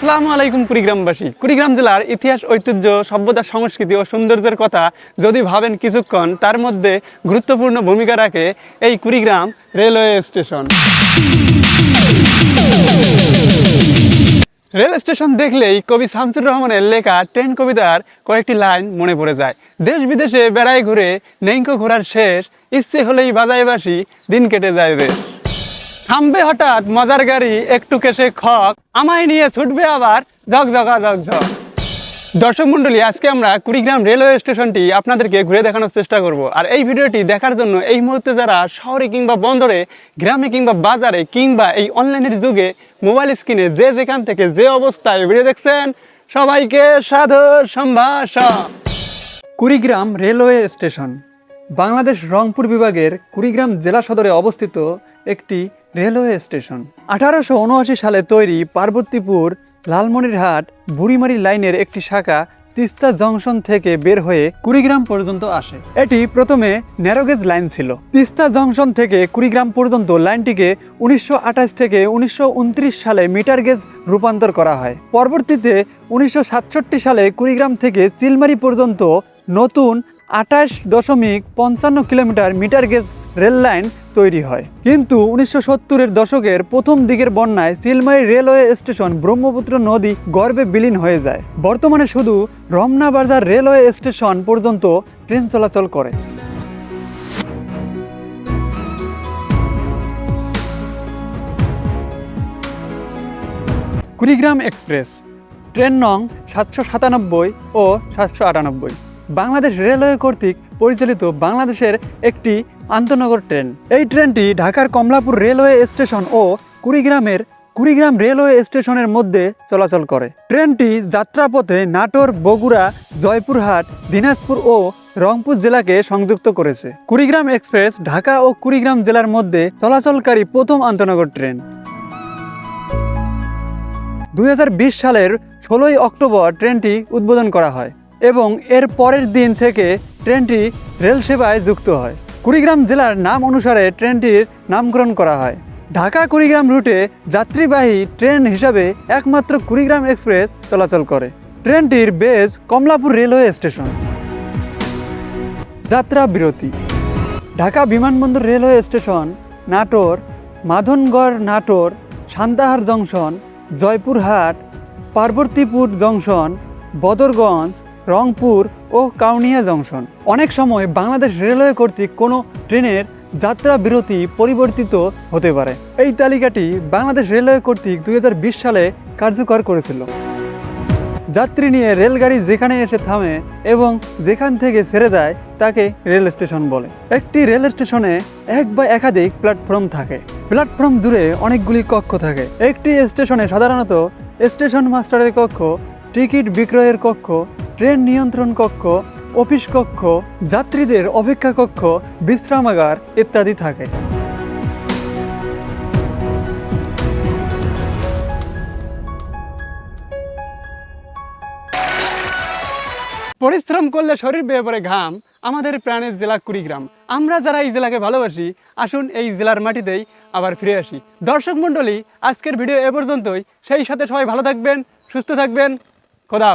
আসসালামু আলাইকুম কুড়িগ্রামবাসী। কুড়িগ্রাম জেলার ইতিহাস, ঐতিহ্য সভ্যতা সংস্কৃতি ও সৌন্দর্যের কথা যদি ভাবেন কিছুক্ষণ, তার মধ্যে গুরুত্বপূর্ণ ভূমিকা রাখে এই Kurigram railway station. Rail station দেখলেই কবি শামসুর রহমানের লেখা ট্রেন কবিতার কয়েকটি লাইন মনে পড়ে যায়। দেশ বিদেশে বেড়ায় ঘুরে নেইকো ঘোরার শেষ, ইচ্ছে হলেই বাজায় বাসি দিন কেটে যায় বেশ থামবে হঠাৎ মজার গাড়ি, একটু কেসে খক। আমায় নিয়ে ছুটবে আবার, ঝক, ঝকা, ঝক ঝক দর্শক মণ্ডলী, আজকে আমরা কুড়িগ্রাম রেলওয়ে স্টেশনটি আপনাদেরকে ঘুরে দেখানোর চেষ্টা করব। আর এই ভিডিওটি দেখার জন্য এই মুহূর্তে যারা শহরে কিংবা বন্দরে, গ্রামে কিংবা বাজারে, কিংবা এই অনলাইনের যুগে মোবাইল স্ক্রিনে যে যেখান থেকে যে অবস্থায় ভিডিও দেখছেন, সবাইকে সাদর সম্ভাষণ। কুড়িগ্রাম রেলওয়ে স্টেশন, বাংলাদেশ রংপুর বিভাগের কুড়িগ্রাম জেলা সদরে অবস্থিত একটি রেলওয়ে স্টেশন। আঠারোশো উনআশি সালে তৈরি পার্বতীপুর লালমনিরহাট বুড়িমারি লাইনের একটি শাখা তিস্তা জংশন থেকে বের হয়ে কুড়িগ্রাম পর্যন্ত আসে। এটি প্রথমে ন্যারোগেজ লাইন ছিল। তিস্তা জংশন থেকে কুড়িগ্রাম পর্যন্ত লাইনটিকে উনিশশো আঠাশ থেকে উনিশশো উনত্রিশ সালে মিটার গেজ রূপান্তর করা হয়। পরবর্তীতে উনিশশো সাতষট্টি সালে কুড়িগ্রাম থেকে চিলমারি পর্যন্ত নতুন আঠাশ দশমিক পঞ্চান্ন kilometre metre gauge rail line তৈরি হয়। কিন্তু উনিশশো সত্তরের দশকের প্রথম দিকের বন্যায় চিলমারি রেলওয়ে স্টেশন ব্রহ্মপুত্র নদী গর্বে বিলীন হয়ে যায়। বর্তমানে শুধু রমনা বাজার রেলওয়ে স্টেশন পর্যন্ত ট্রেন চলাচল করে। কুড়িগ্রাম এক্সপ্রেস, ট্রেন নং সাতশো সাতানব্বই ও সাতশো আটানব্বই। বাংলাদেশ রেলওয়ে কর্তৃক পরিচালিত বাংলাদেশের একটি আন্তনগর ট্রেন। এই ট্রেনটি ঢাকার কমলাপুর রেলওয়ে স্টেশন ও কুড়িগ্রামের কুড়িগ্রাম রেলওয়ে স্টেশনের মধ্যে চলাচল করে। ট্রেনটি যাত্রাপথে নাটোর, বগুড়া, জয়পুরহাট, দিনাজপুর ও রংপুর জেলাকে সংযুক্ত করেছে। কুড়িগ্রাম এক্সপ্রেস ঢাকা ও কুড়িগ্রাম জেলার মধ্যে চলাচলকারী প্রথম আন্তনগর ট্রেন। দুই হাজার বিশ সালের ষোলোই অক্টোবর ট্রেনটি উদ্বোধন করা হয়। এবং এর পরের দিন থেকে ট্রেনটি রেল সেবায় যুক্ত হয়। কুড়িগ্রাম জেলার নাম অনুসারে ট্রেনটির নামকরণ করা হয়। ঢাকা কুড়িগ্রাম রুটে যাত্রীবাহী ট্রেন হিসাবে একমাত্র কুড়িগ্রাম এক্সপ্রেস চলাচল করে। ট্রেনটির বেজ কমলাপুর রেলওয়ে স্টেশন। যাত্রা বিরতি। ঢাকা বিমানবন্দর railway station, Natore, Madhnagar, Natore, Santahar junction, Joypurhat, Parbatipur junction, Badarganj Rangpur ও কাউনিয়া জংশন। অনেক সময় বাংলাদেশ রেলওয়ে কর্তৃক কোনো ট্রেনের যাত্রা বিরতি পরিবর্তিত হতে পারে। এই তালিকাটি বাংলাদেশ রেলওয়ে কর্তৃক দু হাজার বিশ সালে কার্যকর করেছিল। যাত্রী নিয়ে রেলগাড়ি যেখানে এসে থামে এবং যেখান থেকে ছেড়ে দেয় তাকে রেল স্টেশন বলে। একটি রেল স্টেশনে এক বা একাধিক প্ল্যাটফর্ম থাকে। প্ল্যাটফর্ম জুড়ে অনেকগুলি কক্ষ থাকে। একটি স্টেশনে সাধারণত স্টেশন মাস্টারের কক্ষ, টিকিট বিক্রয়ের কক্ষ ট্রেন নিয়ন্ত্রণ কক্ষ, অফিস কক্ষ, যাত্রীদের অপেক্ষা কক্ষ, বিশ্রামাগার ইত্যাদি থাকে। পরিশ্রম করলে শরীর বেয়ে পড়ে ঘাম। আমাদের প্রাণের জেলা কুড়িগ্রাম। আমরা যারা এই জেলাকে ভালোবাসি, আসুন এই জেলার মাটিতেই আবার ফিরে আসি। দর্শক মণ্ডলী, আজকের ভিডিও এ পর্যন্তই। সেই সাথে সবাই ভালো থাকবেন, সুস্থ থাকবেন। খোদা।